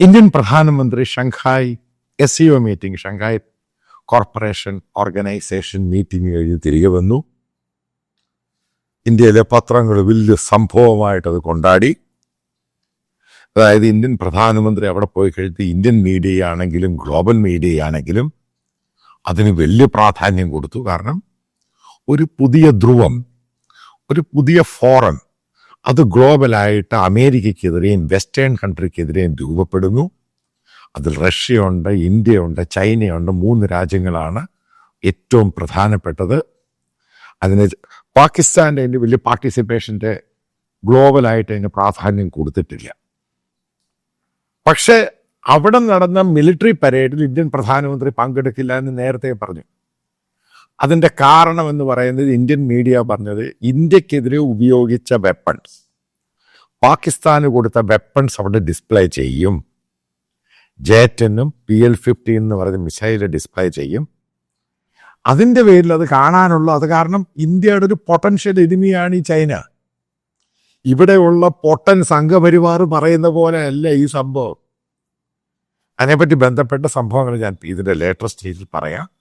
Indian പ്രധാനമന്ത്രി Shanghai S C O meeting Shanghai corporation organisation meeting കഴിഞ്ഞ് തിരികെ വന്നു. ഇന്ത്യയിലെ പത്രങ്ങൾ വലിയ സംഭവമായിട്ട് അത് കൊണ്ടാടി. അതായത് ഇന്ത്യൻ പ്രധാനമന്ത്രി അവിടെ പോയി കഴിഞ്ഞിട്ട് ഇന്ത്യൻ മീഡിയ ആണെങ്കിലും ഗ്ലോബൽ മീഡിയ ആണെങ്കിലും അതിന് വലിയ പ്രാധാന്യം കൊടുത്തു. കാരണം ഒരു പുതിയ ധ്രുവം ഒരു പുതിയ ഫോറം അത് ഗ്ലോബലായിട്ട് അമേരിക്കയ്ക്കെതിരെയും വെസ്റ്റേൺ കൺട്രിക്കെതിരെയും രൂപപ്പെടുന്നു. അതിൽ റഷ്യയുണ്ട് ഇന്ത്യയുണ്ട് ചൈനയുണ്ട് മൂന്ന് രാജ്യങ്ങളാണ് ഏറ്റവും പ്രധാനപ്പെട്ടത്. അതിന് പാകിസ്ഥാന്റെ അതിന്റെ വലിയ പാർട്ടിസിപ്പേഷന്റെ ഗ്ലോബലായിട്ട് അതിന് പ്രാധാന്യം കൊടുത്തിട്ടില്ല. പക്ഷേ അവിടെ നടന്ന മിലിറ്ററി പരേഡിൽ ഇന്ത്യൻ പ്രധാനമന്ത്രി പങ്കെടുക്കില്ല എന്ന് നേരത്തെ പറഞ്ഞു. അതിന്റെ കാരണം എന്ന് പറയുന്നത് ഇന്ത്യൻ മീഡിയ പറഞ്ഞത് ഇന്ത്യക്കെതിരെ ഉപയോഗിച്ച വെപ്പൺസ് പാകിസ്ഥാന് കൊടുത്ത വെപ്പൺസ് അവിടെ ഡിസ്പ്ലേ ചെയ്യും. ജെറ്റനും പി എൽ ഫിഫ്റ്റീൻ എന്ന് പറയുന്ന മിസൈൽ ഡിസ്പ്ലേ ചെയ്യും. അതിന്റെ പേരിൽ അത് കാണാനുള്ള അത് കാരണം ഇന്ത്യയുടെ ഒരു പൊട്ടൻഷ്യൽ എനിമിയാണ് ഈ ചൈന. ഇവിടെയുള്ള പൊട്ടൻ സംഘപരിവാർ പറയുന്ന പോലെ അല്ല ഈ സംഭവം. അതിനെപ്പറ്റി ബന്ധപ്പെട്ട സംഭവങ്ങൾ ഞാൻ ഇതിന്റെ ലേറ്റസ്റ്റ് സ്റ്റേജിൽ പറയാം.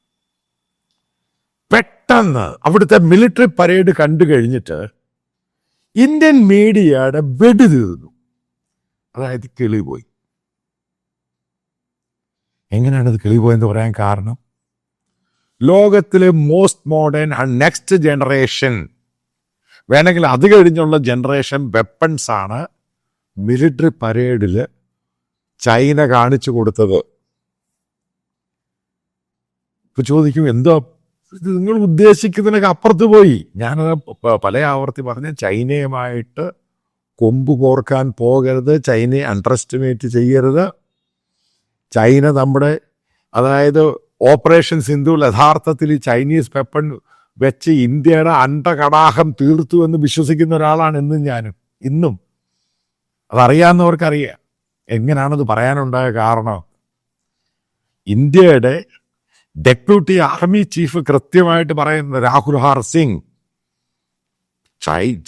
പെട്ടെന്ന് അവിടുത്തെ മിലിറ്ററി പരേഡ് കണ്ടു കഴിഞ്ഞിട്ട് ഇന്ത്യൻ മീഡിയയുടെ വെടി തീർന്നു. അതായത് കിളി പോയി. എങ്ങനെയാണ് അത് കിളി പോയെന്ന് പറയാൻ കാരണം? ലോകത്തിലെ മോസ്റ്റ് മോഡേൺ നെക്സ്റ്റ് ജനറേഷൻ വേണമെങ്കിൽ അത് കഴിഞ്ഞുള്ള ജനറേഷൻ വെപ്പൺസ് ആണ് മിലിറ്ററി പരേഡിൽ ചൈന കാണിച്ചു കൊടുത്തത്. ഇപ്പൊ ചോദിക്കും എന്തോ നിങ്ങൾ ഉദ്ദേശിക്കുന്നതിനൊക്കെ അപ്പുറത്ത് പോയി. ഞാനത് പല ആവർത്തി പറഞ്ഞ ചൈനയുമായിട്ട് കൊമ്പ് കോർക്കാൻ പോകരുത് ചൈനയെ അണ്ടർ എസ്റ്റിമേറ്റ് ചെയ്യരുത്. ചൈന നമ്മുടെ അതായത് ഓപ്പറേഷൻ സിന്ധു യഥാർത്ഥത്തിൽ ചൈനീസ് പെപ്പൺ വെച്ച് ഇന്ത്യയുടെ അണ്ടകടാഹം തീർത്തു എന്ന് വിശ്വസിക്കുന്ന ഒരാളാണ് ഇന്നും ഞാനും. ഇന്നും. അതറിയാവുന്നവർക്കറിയാം. എങ്ങനെയാണത് പറയാനുണ്ടായ കാരണം? ഇന്ത്യയുടെ ഡെപ്യൂട്ടി ആർമി ചീഫ് കൃത്യമായിട്ട് പറയുന്നത് രാഹുൽ ഹാർ സിംഗ്.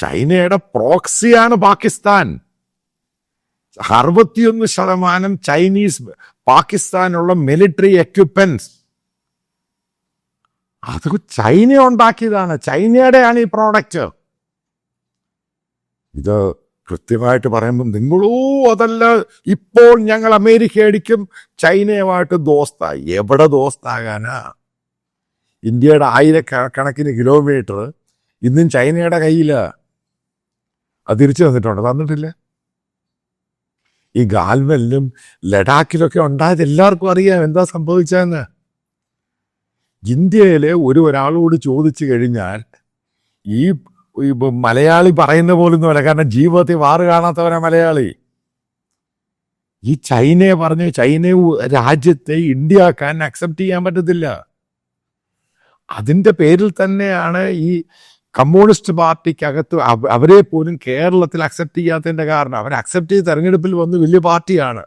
ചൈനയുടെ പ്രോക്സിയാണ് പാകിസ്ഥാൻ. അറുപത്തിയൊന്ന് ശതമാനം ചൈനീസ് പാകിസ്ഥാനുള്ള മിലിറ്ററി എക്യുപ്മെന്റ്സ് അത് ചൈന ഉണ്ടാക്കിയതാണ്. ചൈനയുടെയാണ് ഈ പ്രോഡക്റ്റ് ഇത് കൃത്യമായിട്ട് പറയുമ്പോൾ നിങ്ങളോ അതല്ല ഇപ്പോൾ ഞങ്ങൾ അമേരിക്ക അടിക്കും ചൈനയുമായിട്ട് ദോസ്തായി. എവിടെ ദോസ്താകാനാ? ഇന്ത്യയുടെ ആയിരക്കണക്കിന് കിലോമീറ്റർ ഇന്നും ചൈനയുടെ കയ്യിലാണ് അത് തിരിച്ചു തന്നിട്ടുണ്ട്. തന്നിട്ടില്ല. ഈ ഗാൽവെല്ലും ലഡാക്കിലൊക്കെ ഉണ്ടായത് എല്ലാവർക്കും അറിയാം. എന്താ സംഭവിച്ചതെന്ന്? ഇന്ത്യയിലെ ഒരു ഒരാളോട് ചോദിച്ചു കഴിഞ്ഞാൽ ഈ മലയാളി പറയുന്ന പോലൊന്നുമല്ല കാരണം ജീവിതത്തിൽ വാറ് കാണാത്തവരാ മലയാളി. ഈ ചൈനയെ പറഞ്ഞു ചൈന രാജ്യത്തെ ഇന്ത്യ ഇന്ത്യക്കാൻ അക്സെപ്റ്റ് ചെയ്യാൻ പറ്റത്തില്ല. അതിന്റെ പേരിൽ തന്നെയാണ് ഈ കമ്മ്യൂണിസ്റ്റ് പാർട്ടിക്കകത്ത് അവരെ പോലും കേരളത്തിൽ അക്സെപ്റ്റ് ചെയ്യാത്തതിന്റെ കാരണം. അവർ അക്സെപ്റ്റ് ചെയ്ത് തെരഞ്ഞെടുപ്പിൽ വന്ന് വലിയ പാർട്ടിയാണ്.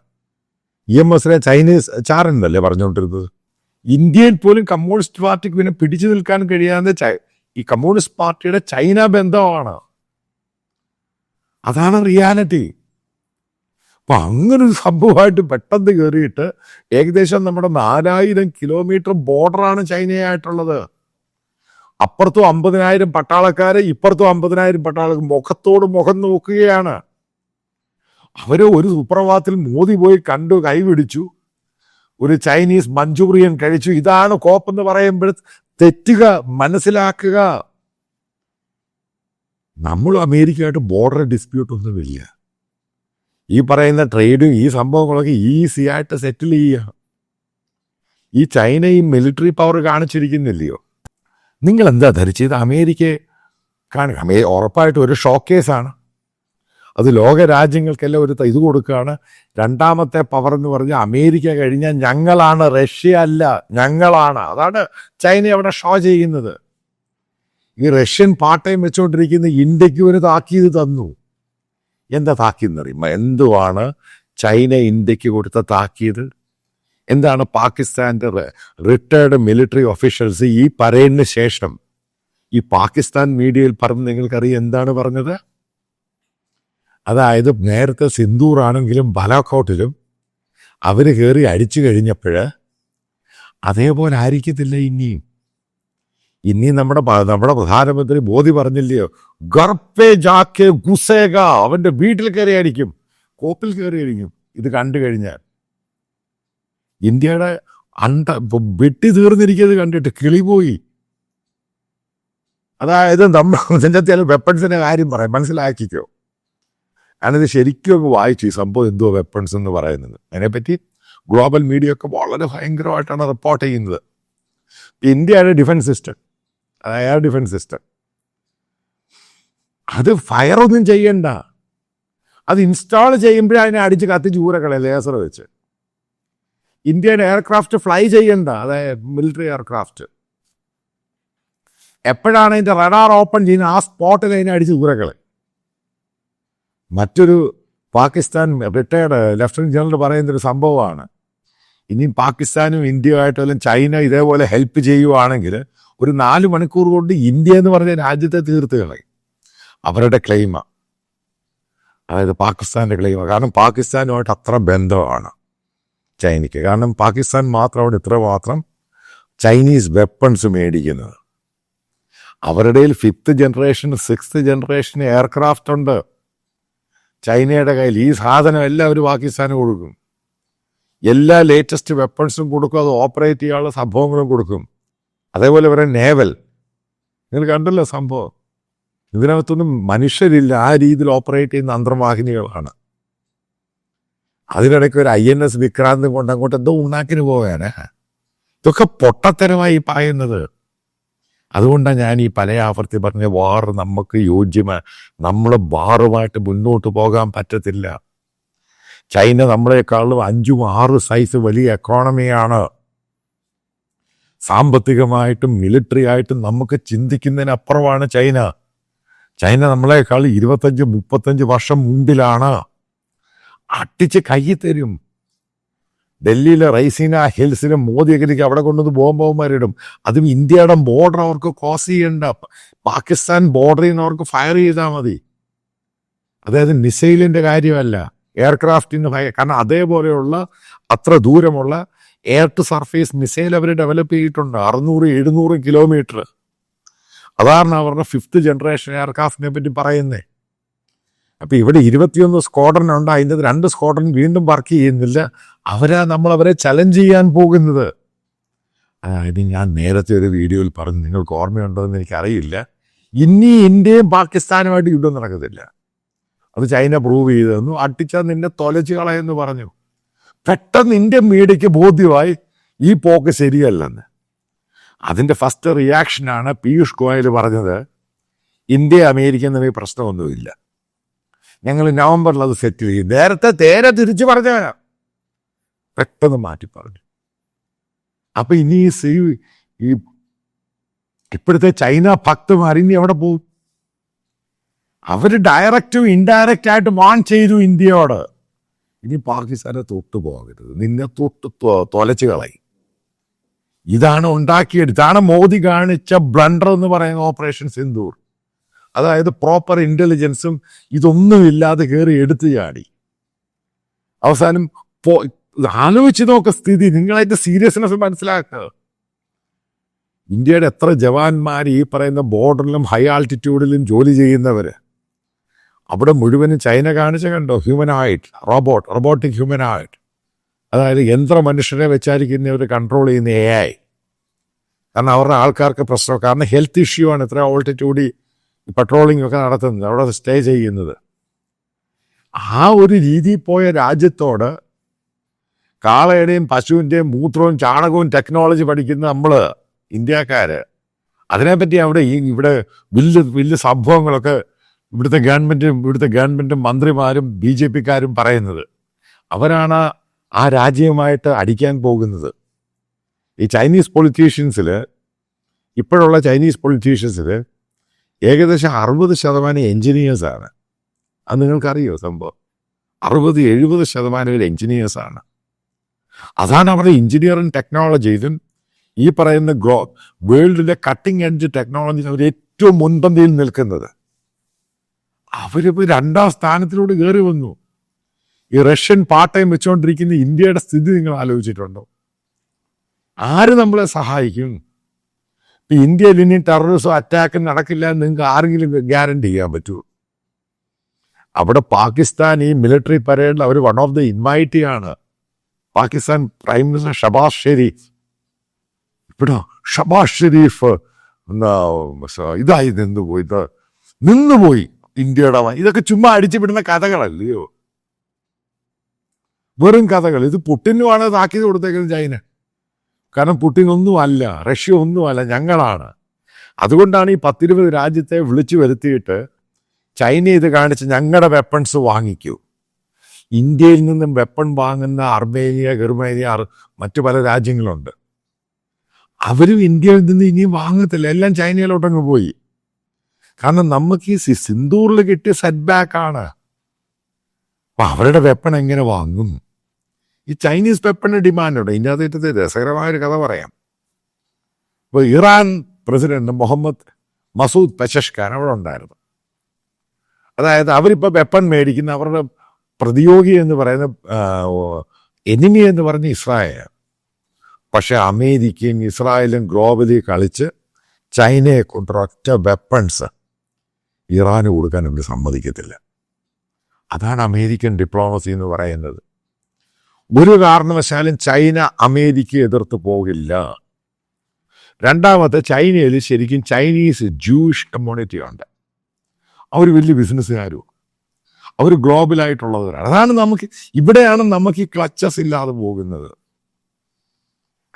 ഇ എം എസിനെ ചൈനീസ് ചാരനല്ലേ പറഞ്ഞുകൊണ്ടിരുന്നത്? ഇന്ത്യയിൽ പോലും കമ്മ്യൂണിസ്റ്റ് പാർട്ടിക്ക് പിന്നെ പിടിച്ചു നിൽക്കാൻ കഴിയാതെ ഈ കമ്മ്യൂണിസ്റ്റ് പാർട്ടിയുടെ ചൈന ബന്ധമാണ്. അതാണ് റിയാലിറ്റി. അപ്പൊ അങ്ങനെ ഒരു സംഭവമായിട്ട് പെട്ടെന്ന് കയറിയിട്ട് ഏകദേശം നമ്മുടെ നാലായിരം കിലോമീറ്റർ ബോർഡറാണ് ചൈനയായിട്ടുള്ളത്. അപ്പുറത്തും അമ്പതിനായിരം പട്ടാളക്കാര് ഇപ്പുറത്തും അമ്പതിനായിരം പട്ടാള മുഖത്തോട് മുഖം നോക്കുകയാണ്. അവരെ ഒരു സുപ്രഭാതത്തിൽ മോദി പോയി കണ്ടു കൈപിടിച്ചു ഒരു ചൈനീസ് മഞ്ചൂറിയൻ കഴിച്ചു. ഇതാണ് കോപ്പെന്ന് പറയുമ്പോൾ തെറ്റുക മനസ്സിലാക്കുക. നമ്മൾ അമേരിക്കയായിട്ട് ബോർഡർ ഡിസ്പ്യൂട്ട് ഒന്നും ഒന്നുമില്ല ഈ പറയുന്ന ട്രേഡും ഈ സംഭവങ്ങളൊക്കെ ഈസി ആയിട്ട് സെറ്റിൽ ചെയ്യുക ഈ ചൈന ഈ മിലിറ്ററി പവർ കാണിച്ചിരിക്കുന്നില്ലയോ? നിങ്ങൾ എന്താ ധരിച്ചത് അമേരിക്കയെ കാണുക. ഉറപ്പായിട്ട് ഒരു ഷോക്കേസാണ് അത് ലോക രാജ്യങ്ങൾക്കെല്ലാം ഒരു ഇത് കൊടുക്കുകയാണ്. രണ്ടാമത്തെ പവർ എന്ന് പറഞ്ഞാൽ അമേരിക്ക കഴിഞ്ഞാൽ ഞങ്ങളാണ് റഷ്യ അല്ല ഞങ്ങളാണ്. അതാണ് ചൈന അവിടെ ഷോ ചെയ്യുന്നത്. ഈ റഷ്യൻ പാട്ടയും വെച്ചുകൊണ്ടിരിക്കുന്ന ഇന്ത്യയ്ക്ക് ഒരു താക്കീത് തന്നു. എന്താ താക്കീതെന്നറിയുമ്പോൾ എന്തുവാണ് ചൈന ഇന്ത്യയ്ക്ക് കൊടുത്ത താക്കീത്? എന്താണ് പാകിസ്ഥാന്റെ റിട്ടയർഡ് മിലിറ്ററി ഒഫീഷ്യൽസ് ഈ പരേഡിന് ശേഷം? ഈ പാകിസ്ഥാൻ മീഡിയയിൽ പറഞ്ഞ് നിങ്ങൾക്കറിയാം. എന്താണ് പറഞ്ഞത്? അതായത് നേരത്തെ സിന്ദൂറാണെങ്കിലും ബലാക്കോട്ടിലും അവർ കയറി അടിച്ചു കഴിഞ്ഞപ്പോൾ അതേപോലെ ആയിരിക്കത്തില്ല ഇനിയും. ഇനി നമ്മുടെ നമ്മുടെ പ്രധാനമന്ത്രി മോദി പറഞ്ഞില്ലയോ? ഗർപ്പേ ജാക്കെ ഗുസേക അവന്റെ വീട്ടിൽ കയറി അടിക്കും. കോപ്പിൽ കയറി അടിക്കും. ഇത് കണ്ടു കഴിഞ്ഞാൽ. ഇന്ത്യയുടെ അണ്ട വെട്ടി തീർന്നിരിക്കുന്നത് കണ്ടിട്ട് കിളിപോയി അതായത് നമ്മൾ ഇതിന്റെ വെപ്പൺസിന്റെ കാര്യം പറയാം. മനസ്സിലാക്കിക്കോ. ഞാനിത് ശരിക്കും ഒക്കെ വായിച്ചു. ഈ സംഭവം എന്തോ വെപ്പൺസ് എന്ന് പറയുന്നത്. അതിനെപ്പറ്റി ഗ്ലോബൽ മീഡിയ ഒക്കെ വളരെ ഭയങ്കരമായിട്ടാണ് റിപ്പോർട്ട് ചെയ്യുന്നത്. ഇന്ത്യയുടെ defence system air defence system അത് ഫയർ ഒന്നും ചെയ്യണ്ട. അത് ഇൻസ്റ്റാൾ ചെയ്യുമ്പോഴേ അതിനെ അടിച്ച് കത്തിച്ച് ഊരക്കളെ ലേസർ വെച്ച്. ഇന്ത്യയുടെ എയർക്രാഫ്റ്റ് ഫ്ലൈ ചെയ്യണ്ട. അതായത് മിലിറ്ററി എയർക്രാഫ്റ്റ് എപ്പോഴാണ് അതിന്റെ റഡാർ ഓപ്പൺ ചെയ്യുന്നത്? ആ സ്പോട്ടിൽ അതിനെ അടിച്ച് ഊരക്കളെ മറ്റൊരു പാകിസ്ഥാൻ റിട്ടയർഡ് ലഫ്റ്റനന്റ് ജനറൽ പറയുന്ന ഒരു സംഭവമാണ്. ഇനിയും പാകിസ്ഥാനും ഇന്ത്യയുമായിട്ടും ചൈന ഇതേപോലെ ഹെൽപ്പ് ചെയ്യുവാണെങ്കിൽ ഒരു നാല് മണിക്കൂർ കൊണ്ട് ഇന്ത്യ എന്ന് പറഞ്ഞ രാജ്യത്തെ തീർത്ത് കളയും. അവരുടെ ക്ലെയിമാണ് അതായത് പാകിസ്ഥാന്റെ ക്ലെയിമാണ് കാരണം പാകിസ്ഥാനുമായിട്ട് അത്ര ബന്ധമാണ് ചൈനയ്ക്ക്. കാരണം പാകിസ്ഥാൻ മാത്രമാണ് ഇത്ര മാത്രം ചൈനീസ് വെപ്പൺസ് മേടിക്കുന്നത്. അവരുടെ fifth generation sixth generation aircraft ഉണ്ട്. ചൈനയുടെ കയ്യിൽ ഈ സാധനം എല്ലാം അവർ പാകിസ്ഥാന് കൊടുക്കും. എല്ലാ ലേറ്റസ്റ്റ് വെപ്പൺസും കൊടുക്കും അത് ഓപ്പറേറ്റ് ചെയ്യാനുള്ള സംഭവങ്ങളും കൊടുക്കും. അതേപോലെ ഇവരെ നേവൽ നിങ്ങൾ കണ്ടല്ലോ സംഭവം. ഇതിനകത്തൊന്നും മനുഷ്യരില്ല ആ രീതിയിൽ ഓപ്പറേറ്റ് ചെയ്യുന്ന അന്തർവാഹിനികളാണ് അതിനിടയ്ക്ക് ഒരു ഐ എൻ എസ് വിക്രാന്തും കൊണ്ട് അങ്ങോട്ട് എന്തോ ഉണ്ടാക്കിന് പോവുകയാണ്. ഇതൊക്കെ പൊട്ടത്തരമായി പായുന്നത്. അതുകൊണ്ടാണ് ഞാൻ ഈ പല ആവർത്തി പറഞ്ഞ വാർ നമുക്ക് യോജ്യമാണ് നമ്മൾ വാറുമായിട്ട് മുന്നോട്ട് പോകാൻ പറ്റത്തില്ല. ചൈന നമ്മളെക്കാളും അഞ്ചും ആറ് സൈസ് വലിയ എക്കോണമിയാണ് സാമ്പത്തികമായിട്ടും മിലിറ്ററി ആയിട്ടും നമുക്ക് ചിന്തിക്കുന്നതിനപ്പുറമാണ് ചൈന. ചൈന നമ്മളെക്കാൾ ഇരുപത്തഞ്ച് മുപ്പത്തഞ്ച് വർഷം മുമ്പിലാണ്. അട്ടിച്ച് കൈ തരും. ഡൽഹിയിലെ റൈസീന ഹിൽസിലും മോദിയൊക്കെ അവിടെ കൊണ്ടുവന്ന് ബോംബവന്മാരിടും അതും ഇന്ത്യയുടെ ബോർഡർ അവർക്ക് ക്രോസ് ചെയ്യേണ്ട. പാകിസ്ഥാൻ ബോർഡറിൽ നിന്ന് അവർക്ക് ഫയർ ചെയ്താൽ മതി. അതായത് മിസൈലിന്റെ കാര്യമല്ല. എയർക്രാഫ്റ്റിന് കാരണം അതേപോലെയുള്ള അത്ര ദൂരമുള്ള എയർ ടു സർഫേസ് മിസൈൽ അവർ ഡെവലപ്പ് ചെയ്തിട്ടുണ്ട്. അറുന്നൂറ് എഴുന്നൂറ് കിലോമീറ്റർ അതാണ് അവരുടെ ഫിഫ്ത്ത് ജനറേഷൻ എയർക്രാഫ്റ്റിനെ പറ്റി പറയുന്നത് അപ്പൊ ഇവിടെ ഇരുപത്തിയൊന്ന് സ്ക്വാഡ്രൻ ഉണ്ട്. അതിന്റെ രണ്ട് സ്ക്വാഡ്രൻ വീണ്ടും വർക്ക് ചെയ്യുന്നില്ല. അവരാ നമ്മൾ അവരെ ചലഞ്ച് ചെയ്യാൻ പോകുന്നത്. അതായത് ഞാൻ നേരത്തെ ഒരു വീഡിയോയിൽ പറഞ്ഞു. നിങ്ങൾക്ക് ഓർമ്മയുണ്ടോയെന്ന് എനിക്കറിയില്ല. ഇനി ഇന്ത്യയും പാകിസ്ഥാനുമായിട്ട് യുദ്ധം നടക്കത്തില്ല. അത് ചൈന പ്രൂവ് ചെയ്തെന്നു. അട്ടിച്ചാൽ നിന്നെ തൊലച്ച് കളയെന്ന് പറഞ്ഞു. പെട്ടെന്ന് ഇന്ത്യൻ മീഡിയയ്ക്ക് ബോധ്യമായി ഈ പോക്ക് ശരിയല്ലെന്ന്. അതിന്റെ ഫസ്റ്റ് റിയാക്ഷനാണ് പീയൂഷ് ഗോയൽ പറഞ്ഞത് ഇന്ത്യ അമേരിക്ക തമ്മിൽ പ്രശ്നമൊന്നുമില്ല. ഞങ്ങൾ നവംബറിൽ അത് സെറ്റിൽ ചെയ്യും നേരത്തെ നേരെ തിരിച്ചു പറഞ്ഞവനാ. പെട്ടെന്ന് മാറ്റി പറഞ്ഞു. അപ്പൊ ഇനി ഈ ഈ ഇപ്പോഴത്തെ ചൈന ഭക്തമാർ ഇനി എവിടെ പോകും? അവർ ഡയറക്റ്റും ഇൻഡയറക്റ്റ് ആയിട്ട് വാൺ ചെയ്തു ഇന്ത്യയോട്. ഇനി പാകിസ്ഥാനെ തൊട്ടു പോകരുത്. നിന്നെ തൊട്ട് തൊലച്ച് കളയും. ഇതാണ് ഉണ്ടാക്കിയത് ഇതാണ് മോദി കാണിച്ച ബ്ലണ്ടർ എന്ന് പറയുന്ന ഓപ്പറേഷൻ സിന്ദൂർ. അതായത് പ്രോപ്പർ ഇന്റലിജൻസും ഇതൊന്നുമില്ലാതെ കയറി എടുത്തു ചാടി. അവസാനം പോ ആലോചിച്ച് നോക്ക സ്ഥിതി. നിങ്ങളതിന്റെ സീരിയസ്നെസ് മനസ്സിലാക്കുക ഇന്ത്യയുടെ എത്ര ജവാന്മാർ ഈ പറയുന്ന ബോർഡറിലും ഹൈ ആൾട്ടിറ്റ്യൂഡിലും ജോലി ചെയ്യുന്നവർ അവിടെ മുഴുവനും ചൈന കാണിച്ച കണ്ടോ? ഹ്യൂമനായിട്ട് റോബോട്ട് റോബോട്ടിക് ഹ്യൂമനായിട്ട് അതായത് യന്ത്ര മനുഷ്യരെ വെച്ചായിരിക്കുന്നവർ കൺട്രോൾ ചെയ്യുന്ന എ ഐ കാരണം അവരുടെ ആൾക്കാർക്ക് പ്രശ്നം കാരണം ഹെൽത്ത് ഇഷ്യൂ ആണ്. ഇത്ര ഓൾട്ടിറ്റ്യൂഡിൽ പട്രോളിംഗ് ഒക്കെ നടത്തുന്നത് അവിടെ സ്റ്റേ ചെയ്യുന്നത്. ആ ഒരു രീതിയിൽ പോയ രാജ്യത്തോട് കാളയുടെയും പശുവിന്റെയും മൂത്രവും ചാണകവും ടെക്നോളജി പഠിക്കുന്ന നമ്മൾ ഇന്ത്യക്കാർ അതിനെപ്പറ്റി അവിടെ ഈ ഇവിടെ വലിയ വലിയ സംഭവങ്ങളൊക്കെ ഇവിടുത്തെ ഗവൺമെന്റും ഇവിടുത്തെ ഗവൺമെന്റും മന്ത്രിമാരും ബി ജെ പിക്കാരും പറയുന്നത്. അവരാണ് ആ രാജ്യവുമായിട്ട് അടിക്കാൻ പോകുന്നത്. ഈ ചൈനീസ് പൊളിറ്റീഷ്യൻസിൽ ഇപ്പോഴുള്ള ചൈനീസ് പൊളിറ്റീഷ്യൻസിൽ ഏകദേശം അറുപത് ശതമാനം എൻജിനീയേഴ്സാണ് അത് നിങ്ങൾക്കറിയോ സംഭവം? അറുപത് എഴുപത് ശതമാനം ഒരു എൻജിനീയേഴ്സാണ് അതാണ് അവരുടെ എഞ്ചിനീയറിംഗ് ടെക്നോളജിയിലും ഈ പറയുന്ന ഗ്രോ വേൾഡിലെ കട്ടിംഗ് എഡ്ജ് ടെക്നോളജി അവർ ഏറ്റവും മുൻപന്തിയിൽ നിൽക്കുന്നത്. അവരിപ്പോൾ രണ്ടാം സ്ഥാനത്തിലൂടെ കയറി വന്നു. ഈ റഷ്യൻ പാർട്ട് ടൈം വെച്ചുകൊണ്ടിരിക്കുന്ന ഇന്ത്യയുടെ സ്ഥിതി നിങ്ങൾ ആലോചിച്ചിട്ടുണ്ടോ? ആര് നമ്മളെ സഹായിക്കും? ഇന്ത്യയിൽ ഇനി ടെററിസം അറ്റാക്ക് നടക്കില്ല എന്ന് നിങ്ങൾക്ക് ആരെങ്കിലും ഗ്യാരണ്ടി ചെയ്യാൻ പറ്റുമോ അവിടെ പാകിസ്ഥാൻ ഈ മിലിറ്ററി പരേഡിൽ അവർ വൺ ഓഫ് ദി ഇൻവൈറ്റി ആണ്. Pakistan prime minister Shehbaz Sharif. ഇവിടെ? ഷബാസ് ഷെരീഫ് ഇതായി നിന്നുപോയി. ഇത് നിന്നുപോയി ഇന്ത്യയുടെ ഇതൊക്കെ ചുമ്മാ അടിച്ചുവിടുന്ന കഥകളല്ലയോ വെറും കഥകൾ. ഇത് പുട്ടിനുമാണ് താക്കീത് കൊടുത്തേക്കുന്നത് ചൈന. കാരണം പുട്ടിൻ ഒന്നുമല്ല റഷ്യ ഒന്നുമല്ല ഞങ്ങളാണ്. അതുകൊണ്ടാണ് ഈ പത്തിരുപത് രാജ്യത്തെ വിളിച്ചു വരുത്തിയിട്ട് ചൈന ഇത് കാണിച്ച് ഞങ്ങളുടെ വെപ്പൺസ് വാങ്ങിക്കൂ. ഇന്ത്യയിൽ നിന്നും വെപ്പൺ വാങ്ങുന്ന അർമേനിയ ഗർമേനിയ മറ്റു പല രാജ്യങ്ങളുണ്ട്. അവരും ഇന്ത്യയിൽ നിന്ന് ഇനിയും വാങ്ങത്തില്ല. എല്ലാം ചൈനയിലോട്ടങ്ങ് പോയി. കാരണം നമുക്ക് ഈ സിന്ദൂറിൽ കിട്ടിയ സെറ്റ് ബാക്ക് ആണ്. അപ്പൊ അവരുടെ വെപ്പൺ എങ്ങനെ വാങ്ങും? ഈ ചൈനീസ് വെപ്പണിന് ഡിമാൻഡുണ്ട്. രസകരമായ ഒരു കഥ പറയാം. ഇപ്പൊ Iran president Mohammad Masoud Pezeshkian അവിടെ ഉണ്ടായിരുന്നു. അതായത് അവരിപ്പോൾ വെപ്പൺ മേടിക്കുന്ന അവരുടെ പ്രതിയോഗി എന്ന് പറയുന്ന എനിമി എന്ന് പറഞ്ഞ ഇസ്രായേൽ. പക്ഷേ അമേരിക്കയും ഇസ്രായേലും ഗ്ലോബലി കളിച്ച് ചൈനയെ കൊണ്ടൊരൊറ്റ വെപ്പൺസ് ഇറാന് കൊടുക്കാൻ അവർ സമ്മതിക്കത്തില്ല. അതാണ് അമേരിക്കൻ ഡിപ്ലോമസി എന്ന് പറയുന്നത്. ഒരു കാരണവശാലും ചൈന അമേരിക്കയെ എതിർത്ത് പോകില്ല. രണ്ടാമത്തെ ചൈനയിൽ ശരിക്കും ചൈനീസ് ജൂയിഷ് കമ്മ്യൂണിറ്റി ഉണ്ട്. അവർ വലിയ ബിസിനസ്സുകാരും അവർ ഗ്ലോബലായിട്ടുള്ളവരാണ് അതാണ് നമുക്ക് ഇവിടെയാണ് നമുക്ക് ഈ ക്ലച്ചസ് ഇല്ലാതെ പോകുന്നത്.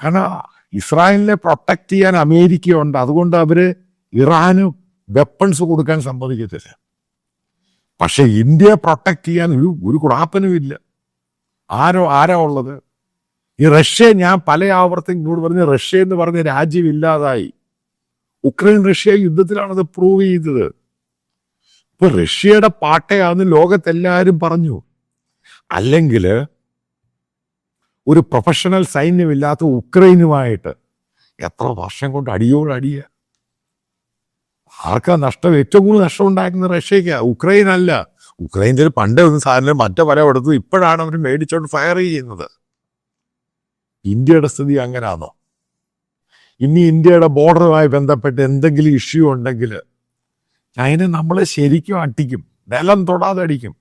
കാരണം ഇസ്രായേലിനെ പ്രൊട്ടക്റ്റ് ചെയ്യാൻ അമേരിക്ക ഉണ്ട്. അതുകൊണ്ട് അവർ ഇറാന് വെപ്പൺസ് കൊടുക്കാൻ സമ്മതിക്കത്തില്ല. പക്ഷെ ഇന്ത്യയെ പ്രൊട്ടക്റ്റ് ചെയ്യാൻ ഒരു ഒരു കുടാപ്പനും ഇല്ല ആരോ ആരാ ഉള്ളത്? ഈ റഷ്യ ഞാൻ പല ആവർത്തി ഇങ്ങോട്ട് പറഞ്ഞ് റഷ്യ എന്ന് പറഞ്ഞ രാജ്യം ഇല്ലാതായി ഉക്രൈൻ റഷ്യ യുദ്ധത്തിലാണത് പ്രൂവ് ചെയ്തത്. ഇപ്പൊ റഷ്യയുടെ പാട്ടയാന്ന് ലോകത്തെല്ലാരും പറഞ്ഞു. അല്ലെങ്കിൽ ഒരു പ്രൊഫഷണൽ സൈന്യമില്ലാത്ത ഉക്രൈനുമായിട്ട് എത്ര വർഷം കൊണ്ട് അടിയോട് അടിയ? ആർക്കാ നഷ്ടം? ഏറ്റവും കൂടുതൽ നഷ്ടം ഉണ്ടാക്കുന്നത് റഷ്യക്കാ ഉക്രൈൻ അല്ല ഉക്രൈനിൽ പണ്ടേ ഒന്നും സാധനം മറ്റേ പല എടുത്തു ഇപ്പോഴാണ് അവർ മേടിച്ചോണ്ട് ഫയർ ചെയ്യുന്നത്. ഇന്ത്യയുടെ സ്ഥിതി അങ്ങനാണോ ഇനി ഇന്ത്യയുടെ ബോർഡറുമായി ബന്ധപ്പെട്ട് എന്തെങ്കിലും ഇഷ്യൂ ഉണ്ടെങ്കിൽ ചൈന നമ്മളെ ശരിക്കും അട്ടിക്കും നിലം തൊടാതെ അടിക്കും.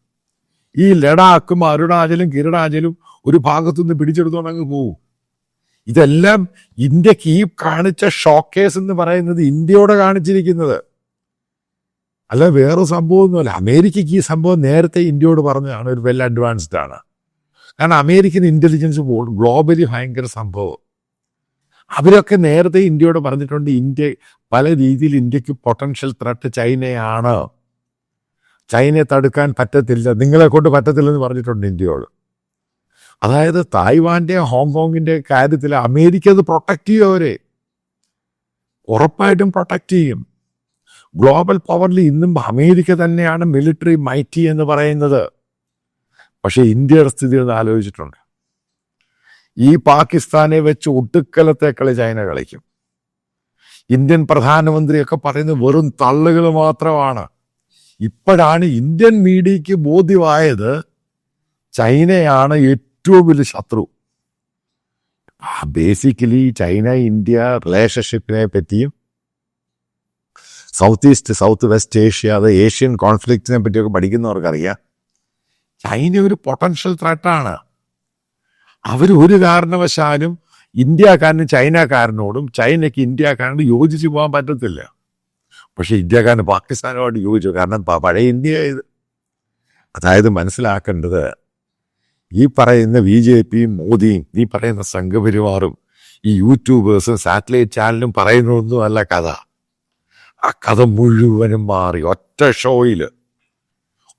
ഈ ലഡാക്കും അരുണാചലും കിരണാചലും ഒരു ഭാഗത്തുനിന്ന് പിടിച്ചെടുത്തോണ്ട് അങ്ങ് പോകും ഇതെല്ലാം ഇന്ത്യയ്ക്ക് ഈ കാണിച്ച ഷോക്കേസ് എന്ന് പറയുന്നത് ഇന്ത്യയോടെ കാണിച്ചിരിക്കുന്നത്. അല്ല വേറെ സംഭവമൊന്നുമല്ല. അമേരിക്കയ്ക്ക് ഈ സംഭവം നേരത്തെ ഇന്ത്യയോട് പറഞ്ഞതാണ് ഒരു വെൽ അഡ്വാൻസ്ഡ് ആണ്. കാരണം അമേരിക്കൻ ഇന്റലിജൻസ് ഇന്റലിജൻസ് ഗ്ലോബലി ഭയങ്കര സംഭവം. അവരൊക്കെ നേരത്തെ ഇന്ത്യയോട് പറഞ്ഞിട്ടുണ്ട് ഇന്ത്യ പല രീതിയിൽ ഇന്ത്യയ്ക്ക് പൊട്ടൻഷ്യൽ ത്രട്ട് ചൈനയാണ്. ചൈനയെ തടുക്കാൻ പറ്റത്തില്ല നിങ്ങളെ കൊണ്ട് പറ്റത്തില്ലെന്ന് പറഞ്ഞിട്ടുണ്ട് ഇന്ത്യയോട്. അതായത് തായ്വാന്റെ ഹോങ്കോങ്ങിന്റെ കാര്യത്തിൽ അമേരിക്ക അത് പ്രൊട്ടക്റ്റ് ചെയ്യും അവരെ. ഉറപ്പായിട്ടും പ്രൊട്ടക്റ്റ് ചെയ്യും. ഗ്ലോബൽ പവറിൽ ഇന്നും അമേരിക്ക തന്നെയാണ് മിലിറ്ററി മൈറ്റി എന്ന് പറയുന്നത്. പക്ഷേ ഇന്ത്യയുടെ സ്ഥിതി ഒന്ന് ആലോചിച്ചിട്ടുണ്ട്. ഈ പാകിസ്ഥാനെ വെച്ച് ഒട്ടുക്കലത്തെ കളി ചൈന കളിക്കും. ഇന്ത്യൻ പ്രധാനമന്ത്രിയൊക്കെ പറയുന്നത് വെറും തള്ളുകൾ മാത്രമാണ്. ഇപ്പോഴാണ് ഇന്ത്യൻ മീഡിയക്ക് ബോധ്യമായത് ചൈനയാണ് ഏറ്റവും വലിയ ശത്രു. ബേസിക്കലി ചൈന ഇന്ത്യ റിലേഷൻഷിപ്പിനെ പറ്റിയും south east south west Asia അത് ഏഷ്യൻ കോൺഫ്ലിക്റ്റിനെ പറ്റിയൊക്കെ പഠിക്കുന്നവർക്കറിയാം. ചൈന ഒരു പൊട്ടൻഷ്യൽ ത്രെട്ടാണ് അവർ ഒരു കാരണവശാലും ഇന്ത്യക്കാരന് ചൈനക്കാരനോടും ചൈനയ്ക്ക് ഇന്ത്യക്കാരനോട് യോജിച്ച് പോകാൻ പറ്റത്തില്ല. പക്ഷേ ഇന്ത്യക്കാരന് പാകിസ്ഥാനുമായിട്ട് യോജിച്ചു. കാരണം പഴയ ഇന്ത്യ ഇത്. അതായത് മനസ്സിലാക്കേണ്ടത് ഈ പറയുന്ന ബി ജെ പിയും മോദിയും ഈ പറയുന്ന സംഘപരിവാറും ഈ യൂട്യൂബേഴ്സും സാറ്റലൈറ്റ് ചാനലും പറയുന്നതൊന്നും അല്ല കഥ. ആ കഥ മുഴുവനും മാറി. ഒറ്റ ഷോയിൽ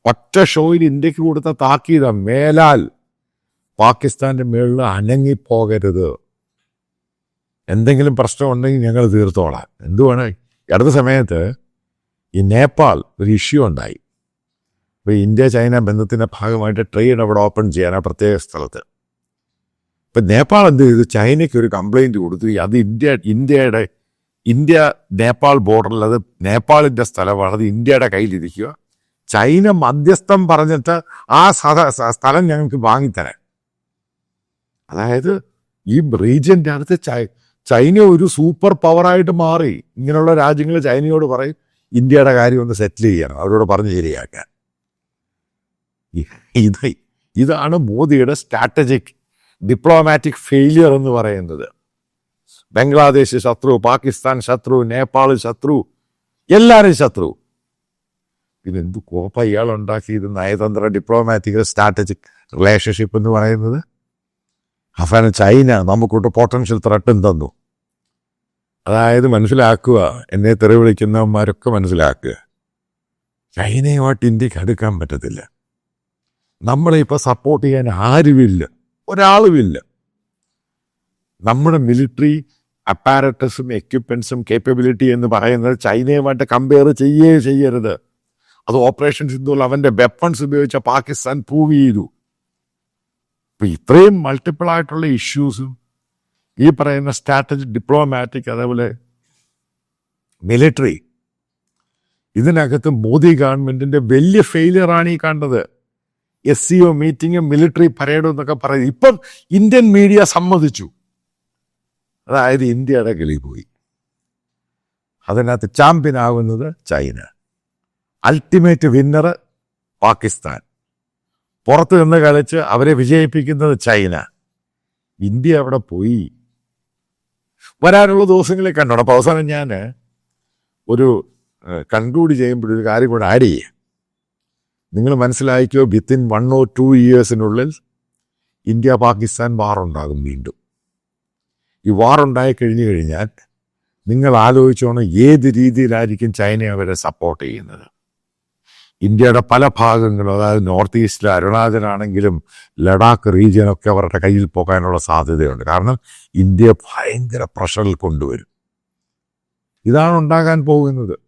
ഒറ്റ ഷോയിൽ ഇന്ത്യയ്ക്ക് കൊടുത്ത താക്കീത മേലാൽ പാകിസ്ഥാന്റെ മേളിൽ അനങ്ങിപ്പോകരുത്. എന്തെങ്കിലും പ്രശ്നം ഉണ്ടെങ്കിൽ ഞങ്ങൾ തീർത്തോളാം. എന്തുവാണ്? അടുത്ത സമയത്ത് ഈ നേപ്പാൾ ഒരു ഇഷ്യൂ ഉണ്ടായി. ഇപ്പോൾ ഇന്ത്യ ചൈന ബന്ധത്തിന്റെ ഭാഗമായിട്ട് ട്രെയിൻ അവിടെ ഓപ്പൺ ചെയ്യാൻ ആ പ്രത്യേക സ്ഥലത്ത്. ഇപ്പം നേപ്പാൾ എന്ത് ചെയ്തു? ചൈനയ്ക്ക് ഒരു കംപ്ലൈന്റ് കൊടുത്തു. അത് ഇന്ത്യ ഇന്ത്യയുടെ ഇന്ത്യ നേപ്പാൾ ബോർഡറിൽ അത് നേപ്പാളിന്റെ സ്ഥലമാണ്. അത് ഇന്ത്യയുടെ കയ്യിലിരിക്കുക. ചൈന മധ്യസ്ഥം പറഞ്ഞിട്ട് ആ സ്ഥലം ഞങ്ങൾക്ക് വാങ്ങിത്തരാൻ. അതായത് ഈ റീജിയന്റെ അടുത്ത് ചൈന ഒരു സൂപ്പർ പവറായിട്ട് മാറി. ഇങ്ങനെയുള്ള രാജ്യങ്ങൾ ചൈനയോട് പറയും ഇന്ത്യയുടെ കാര്യം ഒന്ന് സെറ്റിൽ ചെയ്യണം. അവരോട് പറഞ്ഞ് ശരിയാക്കാൻ. ഇത് ഇതാണ് മോദിയുടെ സ്ട്രാറ്റജിക് ഡിപ്ലോമാറ്റിക് ഫെയിലിയർ എന്ന് പറയുന്നത്. ബംഗ്ലാദേശ് ശത്രു പാകിസ്ഥാൻ ശത്രു നേപ്പാൾ ശത്രു എല്ലാവരും ശത്രു. ഇതെന്ത് കോപ്പ ഇയാൾ ഉണ്ടാക്കിയത്? നയതന്ത്ര ഡിപ്ലോമാറ്റിക് സ്ട്രാറ്റജിക് റിലേഷൻഷിപ്പ് എന്ന് പറയുന്നത്? അഫാൻ ചൈന നമുക്കൊട്ട് പൊട്ടൻഷ്യൽ ത്രട്ടും തന്നു. അതായത് മനസ്സിലാക്കുക എന്നെ തെറി വിളിക്കുന്നവന്മാരൊക്കെ മനസ്സിലാക്കുക. ചൈനയുമായിട്ട് ഇന്ത്യയ്ക്ക് അടുക്കാൻ പറ്റത്തില്ല. നമ്മളിപ്പോൾ സപ്പോർട്ട് ചെയ്യാൻ ആരുമില്ല. ഒരാളുമില്ല. നമ്മുടെ മിലിറ്ററി അപ്പാരറ്റസും എക്യുപ്മെൻസും കേപ്പബിലിറ്റി എന്ന് പറയുന്നത് ചൈനയുമായിട്ട് കമ്പയർ ചെയ്യേ ചെയ്യരുത്. അത് ഓപ്പറേഷൻ സിന്ധുവിൽ അവന്റെ വെപ്പൺസ് ഉപയോഗിച്ച പാകിസ്ഥാൻ പ്രൂവ് ചെയ്തു. അപ്പം ഇത്രയും മൾട്ടിപ്പിൾ ആയിട്ടുള്ള ഇഷ്യൂസും ഈ പറയുന്ന സ്ട്രാറ്റജി ഡിപ്ലോമാറ്റിക് അതേപോലെ മിലിറ്ററി ഇതിനകത്ത് മോദി ഗവൺമെന്റിന്റെ വലിയ ഫെയിലിയറാണ് ഈ കണ്ടത്. എസ് സി ഒ മീറ്റിംഗും മിലിറ്ററി പരേഡും എന്നൊക്കെ പറയുന്നത്. ഇപ്പം ഇന്ത്യൻ മീഡിയ സമ്മതിച്ചു. അതായത് ഇന്ത്യയുടെ കിളി പോയി. അതിനകത്ത് ചാമ്പ്യൻ ആകുന്നത് ചൈന. Ultimate winner Pakistan. പുറത്ത് നിന്ന് കളിച്ച് അവരെ വിജയിപ്പിക്കുന്നത് ചൈന. ഇന്ത്യ അവിടെ പോയി. വരാനുള്ള ദിവസങ്ങളിൽ കണ്ടോണം. അപ്പോൾ അവസാനം ഞാൻ ഒരു കൺക്ലൂഡ് ചെയ്യുമ്പോഴൊരു കാര്യം കൂടെ ആഡ് ചെയ്യാം. നിങ്ങൾ മനസ്സിലാക്കിയോ വിത്തിൻ വൺ ഓർ ടു ഇയേഴ്സിനുള്ളിൽ ഇന്ത്യ പാകിസ്ഥാൻ വാർ ഉണ്ടാകും വീണ്ടും. ഈ വാർ ഉണ്ടായി കഴിഞ്ഞു കഴിഞ്ഞാൽ നിങ്ങൾ ആലോചിച്ചോണം ഏത് രീതിയിലായിരിക്കും ചൈന അവരെ സപ്പോർട്ട് ചെയ്യുന്നത്. ഇന്ത്യയുടെ പല ഭാഗങ്ങളും അതായത് നോർത്ത് ഈസ്റ്റിൽ അരുണാചലാണെങ്കിലും ലഡാക്ക് റീജിയനൊക്കെ അവരുടെ കയ്യിൽ പോകാനുള്ള സാധ്യതയുണ്ട്. കാരണം ഇന്ത്യ ഭയങ്കര പ്രഷറിൽ കൊണ്ടുവരും. ഇതാണ് ഉണ്ടാകാൻ പോകുന്നത്.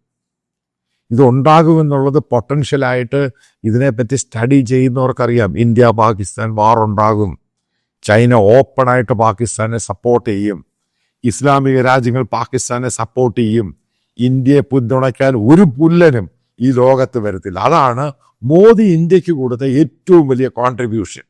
ഇതുണ്ടാകുമെന്നുള്ളത് പൊട്ടൻഷ്യലായിട്ട് ഇതിനെപ്പറ്റി സ്റ്റഡി ചെയ്യുന്നവർക്കറിയാം. ഇന്ത്യ പാകിസ്ഥാൻ വാർ ഉണ്ടാകും. ചൈന ഓപ്പണായിട്ട് പാകിസ്ഥാനെ സപ്പോർട്ട് ചെയ്യും. ഇസ്ലാമിക രാജ്യങ്ങൾ പാകിസ്ഥാനെ സപ്പോർട്ട് ചെയ്യും. ഇന്ത്യയെ പിന്തുണയ്ക്കാൻ ഒരു പുല്ലനും ഈ ലോകത്ത് വരത്തില്ല. അതാണ് മോദി ഇന്ത്യയ്ക്ക് കൊടുത്ത ഏറ്റവും വലിയ കോൺട്രിബ്യൂഷൻ